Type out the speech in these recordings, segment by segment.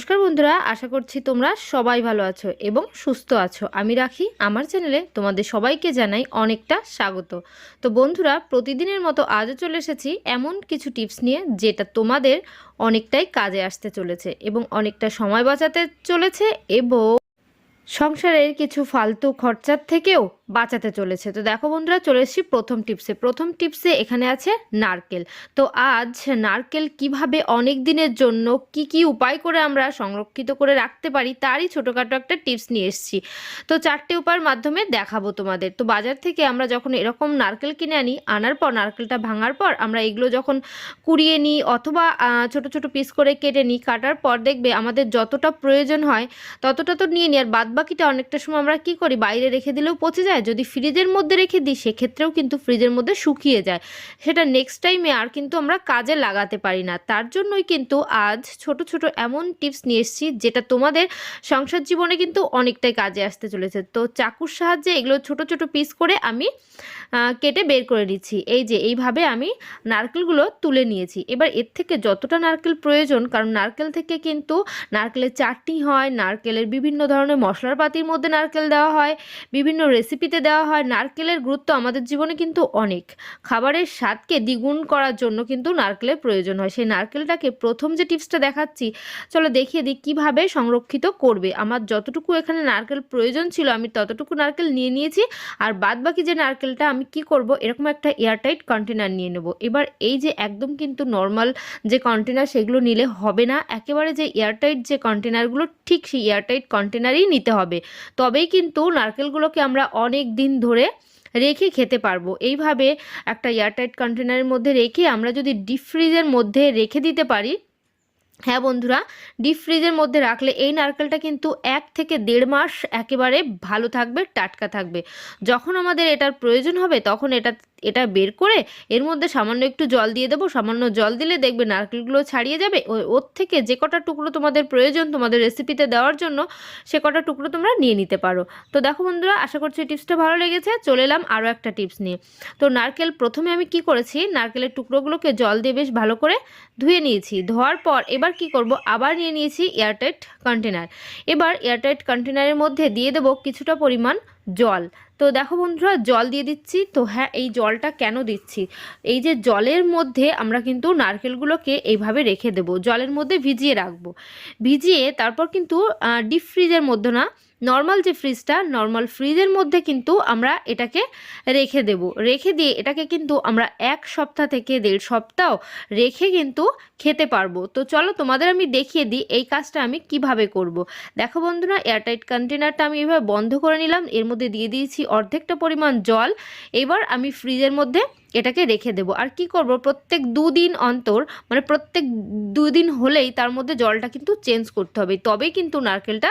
নমস্কার বন্ধুরা, আশা করছি তোমরা সবাই ভালো আছো এবং সুস্থ আছো। আমি রাখি, আমার চ্যানেলে তোমাদের সবাইকে জানাই অনেকটা স্বাগত। তো বন্ধুরা, প্রতিদিনের মতো আজও চলে এসেছি এমন কিছু টিপস নিয়ে যেটা তোমাদের অনেকটাই কাজে আসতে চলেছে এবং অনেকটা সময় বাঁচাতে চলেছে এবং সংসারের কিছু ফালতু খরচার থেকেও বাঁচাতে চলেছে। তো দেখো বন্ধুরা, চলে এসেছি প্রথম টিপসে। প্রথম টিপসে এখানে আছে নারকেল। তো আজ নারকেল কীভাবে অনেক দিনের জন্য কি কি উপায় করে আমরা সংরক্ষিত করে রাখতে পারি, তারই ছোটোখাটো একটা টিপস নিয়ে এসেছি। তো চারটে উপায়ের মাধ্যমে দেখাবো তোমাদের। তো বাজার থেকে আমরা যখন এরকম নারকেল কিনে আনি, আনার পর, নারকেলটা ভাঙার পর, আমরা এগুলো যখন কুড়িয়ে নিই অথবা ছোট ছোট পিস করে কেটে নিই, কাটার পর দেখবে আমাদের যতটা প্রয়োজন হয়, ততটা তো নিয়ে নিই আর বাদ বাকিটা অনেকটা সময় আমরা কি করি? বাইরে রেখে দিলেও পচে যায়। যদি ফ্রিজের মধ্যে রেখে দিই, সেক্ষেত্রেও কিন্তু ফ্রিজের মধ্যে শুকিয়ে যায়। সেটা নেক্সট টাইমে আর কিন্তু আমরা কাজে লাগাতে পারি না। তার জন্যই কিন্তু আজ ছোট ছোট এমন টিপস নিয়ে এসেছি, যেটা তোমাদের সংসার জীবনে কিন্তু অনেকটাই কাজে আসতে চলেছে। তো চাকুর সাহায্যে এগুলো ছোট ছোট পিস করে আমি কেটে বের করে নিচ্ছি। এই যে, এইভাবে আমি নারকেলগুলো তুলে নিয়েছি। এবার এর থেকে যতটা নারকেল প্রয়োজন, কারণ নারকেল থেকে কিন্তু নারকেলের চাটনি হয়, নারকেলের বিভিন্ন ধরনের মশলাপাতির মধ্যে নারকেল দেওয়া হয়, বিভিন্ন রেসিপিতে দেওয়া হয়। নারকেলের গুরুত্ব আমাদের জীবনে কিন্তু অনেক। খাবারের স্বাদকে দ্বিগুণ করার জন্য কিন্তু নারকেলের প্রয়োজন হয়। সেই নারকেলটাকে প্রথম যে টিপসটা দেখাচ্ছি, চলো দেখিয়ে দিই কীভাবে সংরক্ষিত করবে। আমার যতটুকু এখানে নারকেল প্রয়োজন ছিল, আমি ততটুকু নারকেল নিয়ে নিয়েছি। আর বাদ বাকি যে নারকেলটা আমি কি করব, এরকম একটা এয়ারটাইট কন্টেনার নিয়ে নেব। এবার এই যে একদম কিন্তু নর্মাল যে কন্টেনার সেগুলো নিলে হবে না। একেবারে যে এয়ারটাইট যে কন্টেনারগুলো ঠিক সেই এয়ারটাইট কন্টেনারই নিতে হবে। তবেই কিন্তু নারকেলগুলোকে আমরা অনেক দিন ধরে রেখে খেতে পারব। এইভাবে একটা এয়ারটাইট কন্টেনারের মধ্যে রেখে আমরা যদি ডিপ ফ্রিজের মধ্যে রেখে দিতে পারি হ্যাঁ বন্ধুরা ডিপ ফ্রিজের মধ্যে রাখলে এই নারকেলটা কিন্তু এক থেকে দেড় মাস একেবারে ভালো থাকবে, টাটকা থাকবে। যখন আমাদের এটার প্রয়োজন হবে, তখন এটা এটা বের করে এর মধ্যে সামান্য একটু জল দিয়ে দেবো। সামান্য জল দিলে দেখবে নারকেলগুলো ছাড়িয়ে যাবে। ওই ওর থেকে যে কটা টুকরো তোমাদের প্রয়োজন, তোমাদের রেসিপিতে দেওয়ার জন্য সে কটা টুকরো তোমরা নিয়ে নিতে পারো। তো দেখো বন্ধুরা, আশা করছি এই টিপসটা ভালো লেগেছে। চলে এলাম আরও একটা টিপস নিয়ে। তো নারকেল প্রথমে আমি কি করেছি? নারকেলের টুকরোগুলোকে জল দিয়ে বেশ ভালো করে ধুয়ে নিয়েছি। ধোয়ার পর এবার কি করব? আবার নিয়ে নিয়েছি এয়ারটাইট কন্টেনার এবার এয়ারটাইট কন্টেনারের মধ্যে দিয়ে দেবো কিছুটা পরিমাণ জল। তো দেখো বন্ধুরা, জল দিয়ে দিচ্ছি। তো হ্যাঁ এই জলটা কেন দিচ্ছি? এই যে জলের মধ্যে আমরা কিন্তু নারকেলগুলোকে এইভাবে রেখে দেব। জলের মধ্যে ভিজিয়ে রাখব। ভিজিয়ে তারপর কিন্তু ডিপ ফ্রিজের মধ্যে না নর্মাল যে ফ্রিজটা নর্মাল ফ্রিজের মধ্যে কিন্তু আমরা এটাকে রেখে দেব। রেখে দিয়ে এটাকে কিন্তু আমরা এক সপ্তাহ থেকে দেড় সপ্তাহ রেখে কিন্তু খেতে পারব। তো চলো তোমাদের আমি দেখিয়ে দিই এই কাজটা আমি কীভাবে করব। দেখো বন্ধুরা এয়ারটাইট কন্টেনারটা আমি এভাবে বন্ধ করে নিলাম। এর মধ্যে দিয়ে দিয়েছি অর্ধেকটা পরিমাণ জল। এবার আমি ফ্রিজের মধ্যে এটাকে রেখে দেবো। আর কি করব? প্রত্যেক দুদিন অন্তর মানে প্রত্যেক দুদিন হলেই তার মধ্যে জলটা কিন্তু চেঞ্জ করতে হবে। তবেই কিন্তু নারকেলটা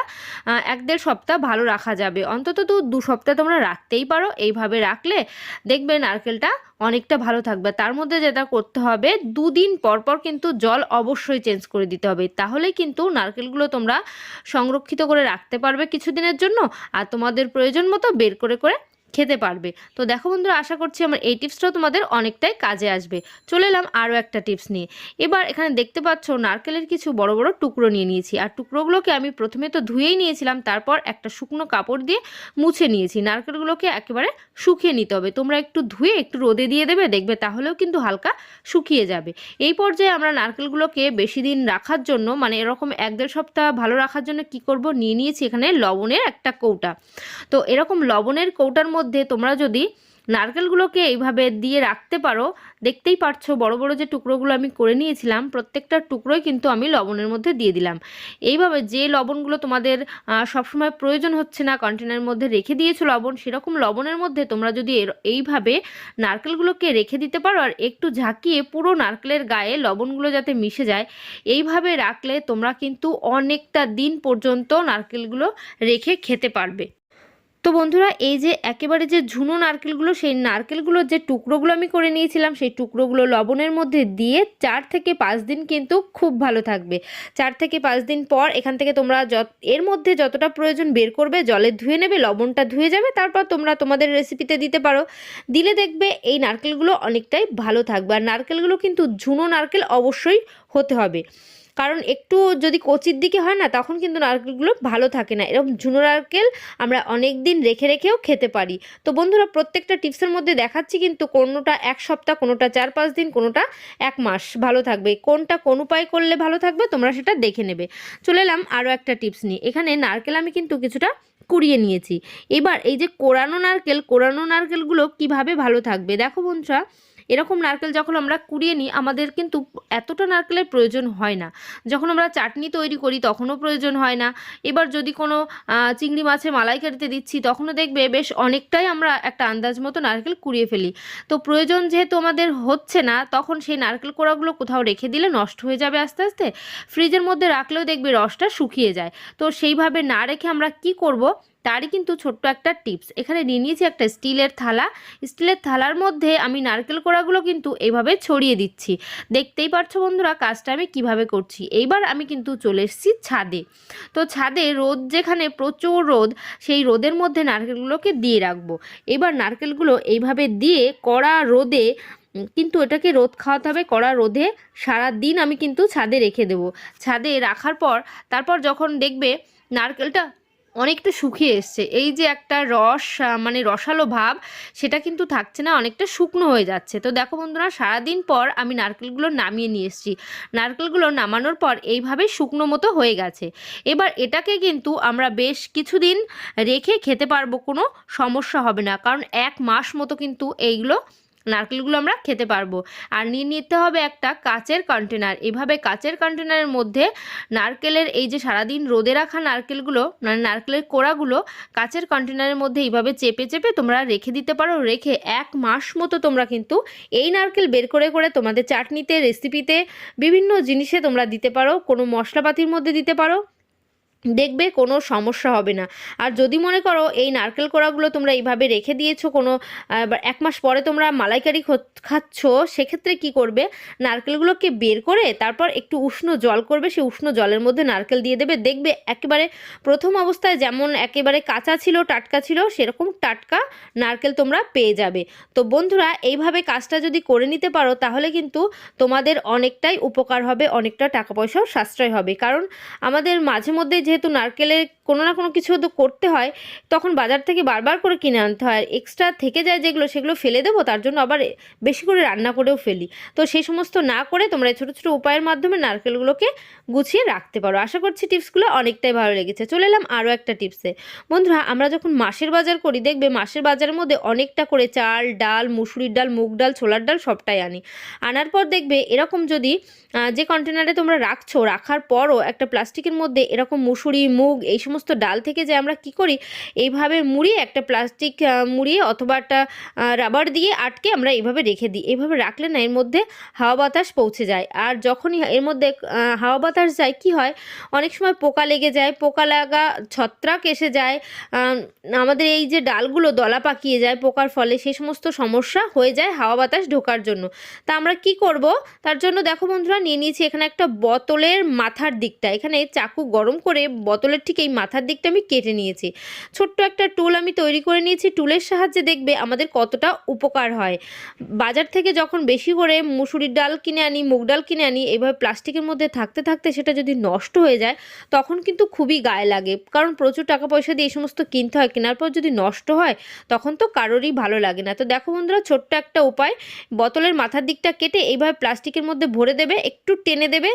এক দেড় সপ্তাহ ভালো রাখা যাবে। অন্তত তো দু সপ্তাহ তোমরা রাখতেই পারো। এইভাবে রাখলে দেখবে নারকেলটা অনেকটা ভালো থাকবে। তার মধ্যে যেটা করতে হবে, দুদিন পর পর কিন্তু জল অবশ্যই চেঞ্জ করে দিতে হবে। তাহলেই কিন্তু নারকেলগুলো তোমরা সংরক্ষিত করে রাখতে পারবে কিছুদিনের জন্য। আর তোমাদের প্রয়োজন মতো বের করে করে খেতে পারবে। তো দেখো বন্ধুরা, আশা করছি আমার এই টিপসটাও তোমাদের অনেকটাই কাজে আসবে। চলে এলাম আরও একটা টিপস নিয়ে। এবার এখানে দেখতে পাচ্ছ নারকেলের কিছু বড় বড় টুকরো নিয়ে নিয়েছি। আর টুকরোগুলোকে আমি প্রথমে তো ধুয়েই নিয়েছিলাম, তারপর একটা শুকনো কাপড় দিয়ে মুছে নিয়েছি। নারকেলগুলোকে একেবারে শুকিয়ে নিতে হবে। তোমরা একটু ধুয়ে, একটু রোদে দিয়ে দেবে, দেখবে তাহলেও কিন্তু হালকা শুকিয়ে যাবে। এই পর্যায়ে আমরা নারকেলগুলোকে বেশি দিন রাখার জন্য মানে এরকম এক দেড় সপ্তাহ ভালো রাখার জন্য কি করব? নিয়ে নিয়েছি এখানে লবণের একটা কৌটা। তো এরকম লবণের কৌটার তোমরা যদি নারকেলগুলোকে এইভাবে দিয়ে রাখতে পারো, দেখতেই পারছ বড় বড় যে টুকরোগুলো আমি করে নিয়েছিলাম, প্রত্যেকটা টুকরোই কিন্তু আমি লবণের মধ্যে দিয়ে দিলাম। এইভাবে যে লবণগুলো তোমাদের সবসময় প্রয়োজন হচ্ছে না কন্টেনারের মধ্যে রেখে দিয়েছ লবণ, সেরকম লবণের মধ্যে তোমরা যদি এইভাবে নারকেলগুলোকে রেখে দিতে পারো আর একটু ঝাঁকিয়ে পুরো নারকেলের গায়ে লবণগুলো যাতে মিশে যায়, এইভাবে রাখলে তোমরা কিন্তু অনেকটা দিন পর্যন্ত নারকেলগুলো রেখে খেতে পারবে। তো বন্ধুরা, এই যে একেবারে যে ঝুনো নারকেলগুলো, সেই নারকেলগুলোর যে টুকরোগুলো আমি করে নিয়েছিলাম, সেই টুকরোগুলো লবণের মধ্যে দিয়ে চার থেকে পাঁচ দিন কিন্তু খুব ভালো থাকবে। চার থেকে পাঁচ দিন পর এখান থেকে তোমরা এর মধ্যে যতটা প্রয়োজন বের করবে, জলে ধুয়ে নেবে, লবণটা ধুয়ে যাবে, তারপর তোমরা তোমাদের রেসিপিতে দিতে পারো। দিলে দেখবে এই নারকেলগুলো অনেকটাই ভালো থাকবে। আর নারকেলগুলো কিন্তু ঝুনো নারকেল অবশ্যই হতে হবে। কারণ একটু যদি কচির দিকে হয় না, তখন কিন্তু নারকেলগুলো ভালো থাকে না। এরকম ঝুনো নারকেল আমরা অনেক দিন রেখে রেখেও খেতে পারি। তো বন্ধুরা, প্রত্যেকটা টিপসের মধ্যে দেখাচ্ছি কিন্তু কোনোটা এক সপ্তাহ, কোনোটা চার পাঁচ দিন, কোনোটা এক মাস ভালো থাকবে। কোনটা কোন উপায় করলে ভালো থাকবে, তোমরা সেটা দেখে নেবে। চলে এলাম আরও একটা টিপস নিয়ে। এখানে নারকেল আমি কিন্তু কিছুটা কুড়িয়ে নিয়েছি। এবার এই যে কোরানো নারকেল, কোরানো নারকেলগুলো কীভাবে ভালো থাকবে? দেখো বন্ধুরা এরকম নারকেল যখন আমরা কুড়িয়ে নিই, আমাদের কিন্তু এতটা নারকেলের প্রয়োজন হয় না। যখন আমরা চাটনি তৈরি করি, তখনও প্রয়োজন হয় না। এবার যদি কোনো চিংড়ি মাছের মালাইকারিতে দিচ্ছি, তখনও দেখবে বেশ অনেকটাই আমরা একটা আন্দাজ মতো নারকেল কুড়িয়ে ফেলি। তো প্রয়োজন যেহেতু আমাদের হচ্ছে না, তখন সেই নারকেল কোড়াগুলো কোথাও রেখে দিলে নষ্ট হয়ে যাবে আস্তে আস্তে। ফ্রিজের মধ্যে রাখলেও দেখবে রসটা শুকিয়ে যায়। তো সেইভাবে না রেখে আমরা কি করব? তারই কিন্তু ছোট্ট একটা টিপস। এখানে নিয়ে নিয়েছি একটা স্টিলের থালা। স্টিলের থালার মধ্যে আমি নারকেল কোড়াগুলো কিন্তু এইভাবে ছড়িয়ে দিচ্ছি। দেখতেই পারছ বন্ধুরা কাজটা আমি কীভাবে করছি। এইবার আমি কিন্তু চলে এসেছি ছাদে। তো ছাদে রোদ যেখানে প্রচুর রোদ, সেই রোদের মধ্যে নারকেলগুলোকে দিয়ে রাখব। এবার নারকেলগুলো এইভাবে দিয়ে কড়া রোদে কিন্তু এটাকে রোদ খাওয়াতে হবে। কড়া রোদে সারা দিন আমি কিন্তু ছাদে রেখে দেবো। ছাদে রাখার পর, তারপর যখন দেখবে নারকেলটা অনেকটা শুকিয়ে এসছে। এই যে একটা রস মানে রসালো ভাব, সেটা কিন্তু থাকছে না, অনেকটা শুকনো হয়ে যাচ্ছে। তো দেখো বন্ধুরা, সারাদিন পর আমি নারকেলগুলো নামিয়ে নিয়ে এসেছি। নারকেলগুলো নামানোর পর এইভাবে শুকনো মতো হয়ে গেছে। এবার এটাকে কিন্তু আমরা বেশ কিছুদিন রেখে খেতে পারব, কোনো সমস্যা হবে না। কারণ এক মাস মতো কিন্তু এইগুলো নারকেলগুলো আমরা খেতে পারব। আর নিয়ে নিতে হবে একটা কাচের কন্টেনার এভাবে কাচের কন্টেনারের মধ্যে নারকেলের এই যে সারাদিন রোদে রাখা নারকেলগুলো মানে নারকেলের কোড়াগুলো কাচের কন্টেনারের মধ্যে এইভাবে চেপে চেপে তোমরা রেখে দিতে পারো। রেখে এক মাস মতো তোমরা কিন্তু এই নারকেল বের করে করে তোমাদের চাটনিতে রেসিপিতে বিভিন্ন জিনিসে তোমরা দিতে পারো। কোনো মশলাপাতির মধ্যে দিতে পারো। দেখবে কোনো সমস্যা হবে না। আর যদি মনে করো এই নারকেল কোড়াগুলো তোমরা এইভাবে রেখে দিয়েছ কোনো এক মাস পরে তোমরা মালাইকারি খাচ্ছ, সেক্ষেত্রে কি করবে? নারকেলগুলোকে বের করে তারপর একটু উষ্ণ জল করবে সেই উষ্ণ জলের মধ্যে নারকেল দিয়ে দেবে। দেখবে একেবারে প্রথম অবস্থায় যেমন একেবারে কাঁচা ছিল, টাটকা ছিল, সেরকম টাটকা নারকেল তোমরা পেয়ে যাবে। তো বন্ধুরা, এইভাবে কাজটা যদি করে নিতে পারো, তাহলে কিন্তু তোমাদের অনেকটাই উপকার হবে, অনেকটা টাকা পয়সাও সাশ্রয় হবে। কারণ আমাদের মাঝে মধ্যে যেহেতু নারকেলের কোনো না কোনো কিছু তো করতে হয়, তখন বাজার থেকে বারবার করে কিনে আনতে হয়। এক্সট্রা থেকে যায় যেগুলো, সেগুলো ফেলে দেবো, তার জন্য আবার বেশি করে রান্না করেও ফেলি। তো সেই সমস্ত না করে তোমরা ছোটো ছোটো উপায়ের মাধ্যমে নারকেলগুলোকে গুছিয়ে রাখতে পারো। আশা করছি টিপসগুলো অনেকটাই ভালো লেগেছে। চলে এলাম আরও একটা টিপসে। বন্ধুরা, আমরা যখন মাসের বাজার করি, দেখবে মাসের বাজারের মধ্যে অনেকটা করে চাল, ডাল, মুসুরির ডাল, মুগ ডাল, ছোলার ডাল সবটাই আনি। আনার পর দেখবে এরকম যদি যে কন্টেনারে তোমরা রাখছো, রাখার পরও একটা প্লাস্টিকের মধ্যে এরকম মুসুরি, মুগ, এই সমস্ত ডাল থেকে যে আমরা কি করি, এইভাবে মুড়িয়ে একটা প্লাস্টিক মুড়িয়ে অথবা একটা রাবার দিয়ে আটকে আমরা এইভাবে রেখে দিই। এইভাবে রাখলে না এর মধ্যে হাওয়া বাতাস পৌঁছে যায়। আর যখনই এর মধ্যে হাওয়া বাতাস যায়, কি হয়? অনেক সময় পোকা লেগে যায়, পোকা লাগা ছত্রাক এসে যায় আমাদের এই যে ডালগুলো দলা পাকিয়ে যায় পোকার ফলে সেই সমস্ত সমস্যা হয়ে যায় হাওয়া বাতাস ঢোকার জন্য। তা আমরা কি করব? তার জন্য দেখো বন্ধুরা, নিয়ে নিয়েছি এখানে একটা বোতলের মাথার দিকটা। এখানে চাকু গরম করে বোতলের ঠিক এই মাথার দিকটা আমি কেটে নিয়েছি। ছোট্ট একটা টুল আমি তৈরি করে নিয়েছি। টুলের সাহায্যে দেখবে আমাদের কতটা উপকার হয়। বাজার থেকে যখন বেশি করে মুসুরির ডাল কিনে আনি, মুগ ডাল কিনে আনি এইভাবে প্লাস্টিকের মধ্যে থাকতে থাকতে সেটা যদি নষ্ট হয়ে যায়, তখন কিন্তু খুবই গায়ে লাগে। কারণ প্রচুর টাকা পয়সা দিয়ে এই সমস্ত কিনতে হয়, কেনার পর যদি নষ্ট হয়, তখন তো কারোরই ভালো লাগে না। তো দেখো বন্ধুরা, ছোট্ট একটা উপায়, বোতলের মাথার দিকটা কেটে এইভাবে প্লাস্টিকের মধ্যে ভরে দেবে, একটু টেনে দেবে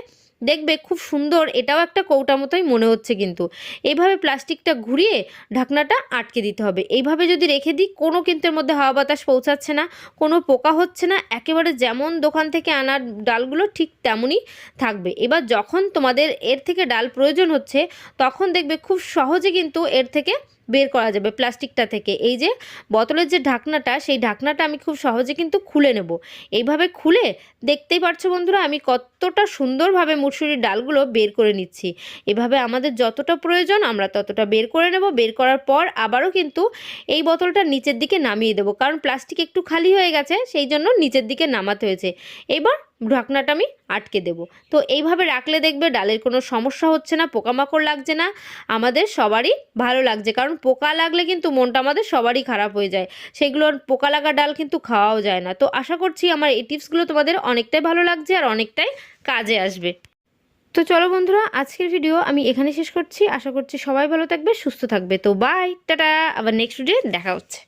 দেখবে খুব সুন্দর, এটাও একটা কৌটা মতোই মনে হচ্ছে কিন্তু। এইভাবে প্লাস্টিকটা ঘুরিয়ে ঢাকনাটা আটকে দিতে হবে। এইভাবে যদি রেখে দিই, কোনো কিন্তু এর মধ্যে হাওয়া বাতাস পৌঁছাচ্ছে না, কোনো পোকা হচ্ছে না, একেবারে যেমন দোকান থেকে আনার ডালগুলো ঠিক তেমনই থাকবে। এবার যখন তোমাদের এর থেকে ডাল প্রয়োজন হচ্ছে, তখন দেখবে খুব সহজে কিন্তু এর থেকে বের করা যাবে প্লাস্টিকটা থেকে। এই যে বোতলের যে ঢাকনাটা, সেই ঢাকনাটা আমি খুব সহজে কিন্তু খুলে নেব। এইভাবে খুলে দেখতেই পারছ বন্ধুরা, আমি কতটা সুন্দরভাবে মুসুরির ডালগুলো বের করে নিচ্ছি। এভাবে আমাদের যতটা প্রয়োজন আমরা ততটা বের করে নেব। বের করার পর আবারও কিন্তু এই বোতলটা নিচের দিকে নামিয়ে দেবো। কারণ প্লাস্টিক একটু খালি হয়ে গেছে, সেই জন্য নিচের দিকে নামাতে হয়েছে। এবার ঢাকনাটা আমি আটকে দেব। তো এইভাবে রাখলে দেখবে ডালের কোনো সমস্যা হচ্ছে না, পোকামাকড় লাগছে না, আমাদের সবারই ভালো লাগছে। কারণ পোকা লাগলে কিন্তু মনটা আমাদের সবারই খারাপ হয়ে যায়। সেগুলো পোকা লাগা ডাল কিন্তু খাওয়াও যায় না। তো আশা করছি আমার এই টিপসগুলো তোমাদের অনেকটাই ভালো লাগছে আর অনেকটাই কাজে আসবে। তো চলো বন্ধুরা, আজকের ভিডিও আমি এখানে শেষ করছি। আশা করছি সবাই ভালো থাকবে, সুস্থ থাকবে। তো বাই টাটা, আবার নেক্সট ভিডিও দেখা হচ্ছে।